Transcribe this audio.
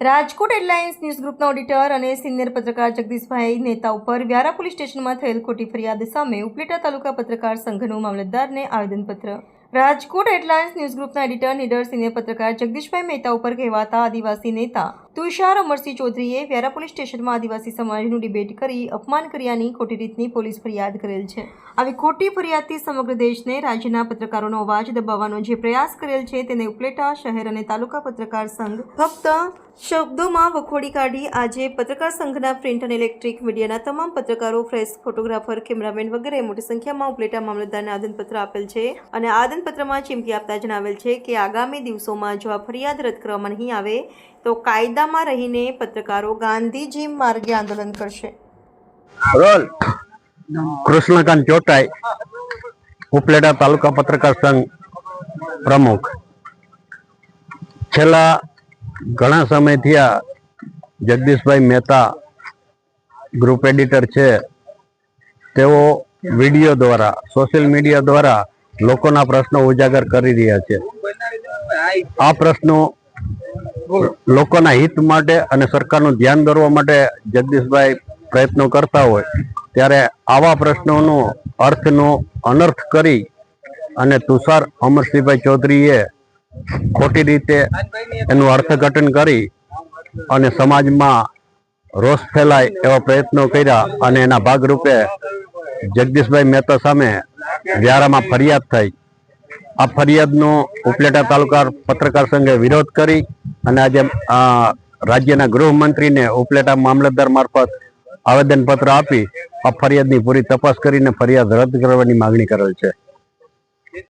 Rajkot airlines news ગ્રુપના auditor અને senior પત્રકાર જગદીશભાઈ નેતા ઉપર વ્યારા પોલીસ સ્ટેશનમાં થયેલ ખોટી ફરિયાદ સામે ઉપલેટા તાલુકા પત્રકાર સંઘનું મામલતદારને આવેદનપત્ર. રાજકોટ એરલાઇન્સ ન્યૂઝ ગ્રુપના એડિટર, નીડર, સિનિયર પત્રકાર જગદીશભાઈ મહેતા ઉપર કહેવાતા આદિવાસી નેતા તુષાર અમરસિંહ ચૌધરીએ વ્યારા પોલીસ સ્ટેશનમાં આદિવાસી સમાજનું ડિબેટ કરી અપમાન કર્યાની ખોટી રીતની પોલીસ ફરિયાદ કરેલ છે. આવી ખોટી ફરિયાદથી સમગ્ર દેશને રાજ્યના પત્રકારોનો અવાજ દબાવવાનો જે પ્રયાસ કરેલ છે તેને ઉપલેટા શહેર અને તાલુકા પત્રકાર સંઘ ફક્ત શબ્દોમાં વખોડી કાઢી આજે પત્રકાર સંઘના પ્રિન્ટ અને ઇલેક્ટ્રિક મીડિયાના તમામ પત્રકારો, પ્રેસ ફોટોગ્રાફર, કેમેરામેન વગેરે મોટી સંખ્યામાં ઉપલેટા મામલતદારને આદનપત્ર આપેલ છે અને આદનપત્રમાં ચીમકી આપતા જણાવેલ છે કે આગામી દિવસોમાં જો આ ફરિયાદ રદ કરવામાં નહીં આવે તો કાયદામાં રહીને પત્રકારો ગાંધીજી માર્ગે આંદોલન કરશે. કૃષ્ણકાંત ચોટાઈ, ઉપલેટા તાલુકા પત્રકાર સંઘ પ્રમુખ. છેલ્લા ઘણા સમયથી આ જગદીશભાઈ મહેતા ગ્રુપ એડિટર છે. તેઓ વીડિયો દ્વારા સોશિયલ મીડિયા દ્વારા લોકોના પ્રશ્નો ઉજાગર કરી રહ્યા છે. આ પ્રશ્નો લોકોના હિત માટે અને સરકારનું ધ્યાન દોરવા માટે જગદીશભાઈ પ્રયત્નો કરતા હોય, ત્યારે આવા પ્રશ્નોનો અર્થનો અનર્થ કરી અને તુષાર અમરસિંહભાઈ ચૌધરીએ ખોટી રીતે એનું અર્થઘટન કરી અને સમાજમાં રોષ ફેલાય એવા પ્રયત્નો કર્યા અને એના ભાગરૂપે જગદીશભાઈ મહેતા સામે વ્યારામાં ફરિયાદ થઈ. આ ફરિયાદનો ઉપલેટા તાલુકા પત્રકાર સંઘે વિરોધ કરી અને આજે રાજ્યના ગૃહમંત્રીને ઉપલેટા મામલતદાર મારફત આવેદનપત્ર આપી આ ફરિયાદની પૂરી તપાસ કરીને ફરિયાદ રદ કરવાની માગણી કરેલ છે.